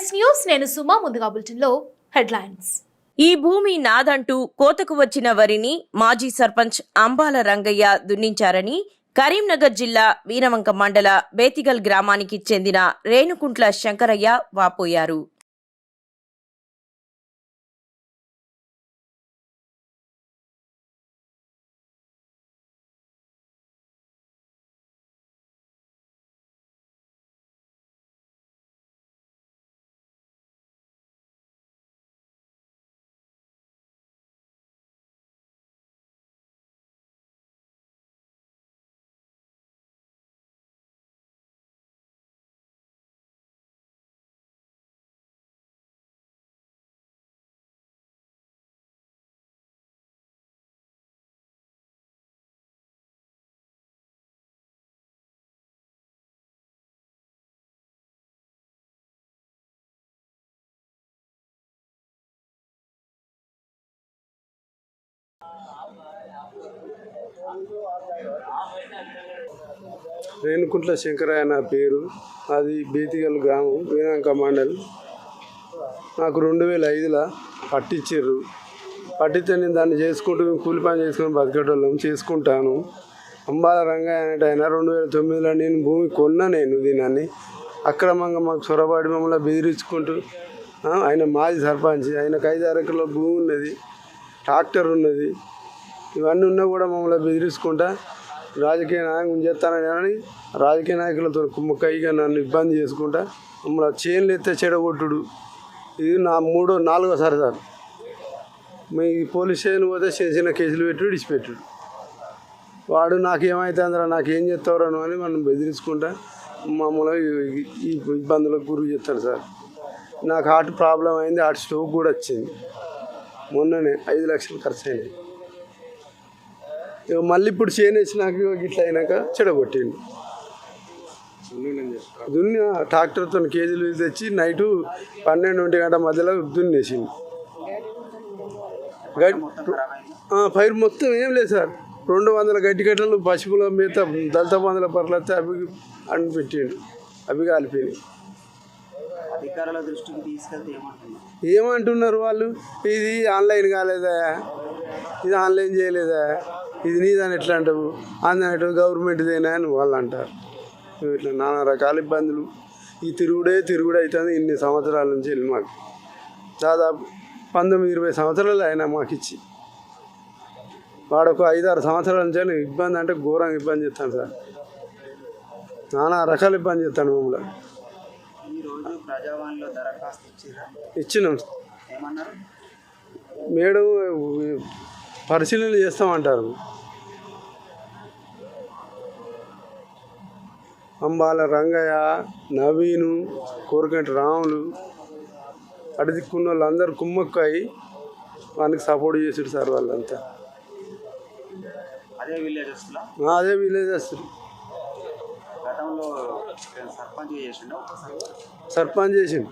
Yes news నేను సుమా ముందుగా బులెటిన్లో హెడ్లైన్స్. ఈ భూమి నాదంటూ కోతకు వచ్చిన వరిని మాజీ సర్పంచ్ అంబాల రంగయ్య దున్నించారని కరీంనగర్ జిల్లా వీరవంక మండల బేతిగల్ గ్రామానికి చెందిన రేణుకుంట్ల శంకరయ్య వాపోయారు. రేణుకుంట్ల శంకరయ్య నా పేరు. అది బీతిగల్ గ్రామం వీరాంక మండల్. నాకు రెండు వేల ఐదులో పట్టించారు పట్టిస్తే నేను దాన్ని చేసుకుంటూ మేము కూలి పని చేసుకుని బతికేటోళ్ళం చేసుకుంటాను. అంబాల రంగయ్య అనేట ఆయన రెండు వేల తొమ్మిదిలో నేను భూమి కొన్నా నేను దీనాన్ని అక్రమంగా మాకు చొరబాటి మమ్మల్ని బెదిరించుకుంటూ ఆయన మాజీ సర్పంచ్ ఆయనకు ఐదారు ఎకరాల భూమి ఉన్నది ట్రాక్టర్ ఉన్నది. ఇవన్నీ ఉన్నా కూడా మమ్మల్ని బెదిరించుకుంటా రాజకీయ నాయకులు చేస్తానని రాజకీయ నాయకులతో కుమ్మక్కయ్యగా నన్ను ఇబ్బంది చేసుకుంటా. మమ్మల్ని చేనులు ఎత్తే చెడగొట్టుడు. ఇది నా మూడో నాలుగోసారి సార్ మీ పోలీస్ స్టేషన్ పోతే చిన్న చిన్న కేసులు పెట్టి విడిచిపెట్టాడు వాడు నాకేమవుతుందిరా నాకేం చేస్తావురాను అని మనం బెదిరించుకుంటా మామూలుగా ఈ- ఇబ్బందులకు గురి చేస్తారు సార్. నాకు హార్ట్ ప్రాబ్లం అయింది హార్ట్ స్ట్రోక్ కూడా వచ్చింది. మొన్ననే ఐదు లక్షలు ఖర్చు అయినాయి. మళ్ళీ ఇప్పుడు చేనేసినాక ఇట్లా అయినాక చెడగొట్టిండు. దున్ని ట్రాక్టర్తో కేజీలు తెచ్చి నైటు పన్నెండు ఒంటి గంట మధ్యలో ఆ, పైరు మొత్తం ఏం లేదు సార్. రెండు వందల గడ్డి కట్టలు పశువుల మేత దళిత బంధుల పర్లతే అవి అని పెట్టిండు. అవి కాలిపోయినాయి. ఏమంటున్నారు వాళ్ళు? ఇది ఆన్లైన్ కాలేదా? ఇది ఆన్లైన్ చేయలేదా? ఇది నీదని ఎట్లా అంటావు? అన్నట్టు గవర్నమెంట్దేనా అని వాళ్ళు అంటారు. ఇట్లా నానా రకాల ఇబ్బందులు. ఈ తిరుగుడే తిరుగుడే అవుతుంది ఇన్ని సంవత్సరాల నుంచి వెళ్ళి మాకు. దాదాపు పంతొమ్మిది ఇరవై సంవత్సరాలు అయినా మాకు ఇచ్చి. వాడు ఒక ఐదారు సంవత్సరాల నుంచి ఇబ్బంది అంటే ఘోరంగా ఇబ్బంది చేస్తాను సార్. నానా రకాల ఇబ్బంది చేస్తాను మమ్మల్ని. ఇచ్చినాం. మేడం పరిశీలన చేస్తామంటారు. అంబాల రంగయ్య నవీను కోరకంటి రాములు అటు దిక్కున్న వాళ్ళందరూ కుమ్మక్కాయి వానికి సపోర్ట్ చేసాడు సార్ వాళ్ళంతా. అదే విలేజెస్లో? ఆ, అదే విలేజెస్. సర్పంచ్ చేసిండు.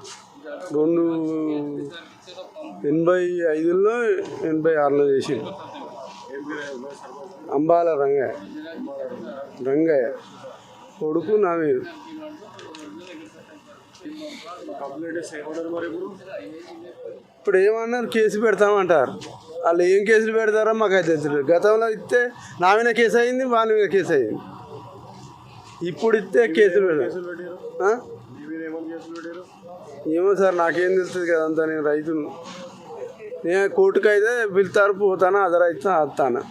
రెండు ఎనభై ఐదులో ఎనభై ఆరులో చేసిండు. అంబాల రంగయ్య. రంగయ్య. కొడుకు నవీన్. ఇప్పుడు ఏమన్నారు? కేసు పెడతామంటారు. వాళ్ళు ఏం కేసులు పెడతారో మాకైతే తెలియదు. గతంలో ఇస్తే నా మీద కేసు అయింది వాళ్ళ మీద కేసు అయింది. ఇప్పుడు ఇస్తే కేసులు పెడతారు. ఏమో సార్ నాకేం తెలుస్తుంది కదా నేను రైతును. నేను కోర్టుకు అయితే పిలుతారు పోతాను అదర్ అయితే వస్తాను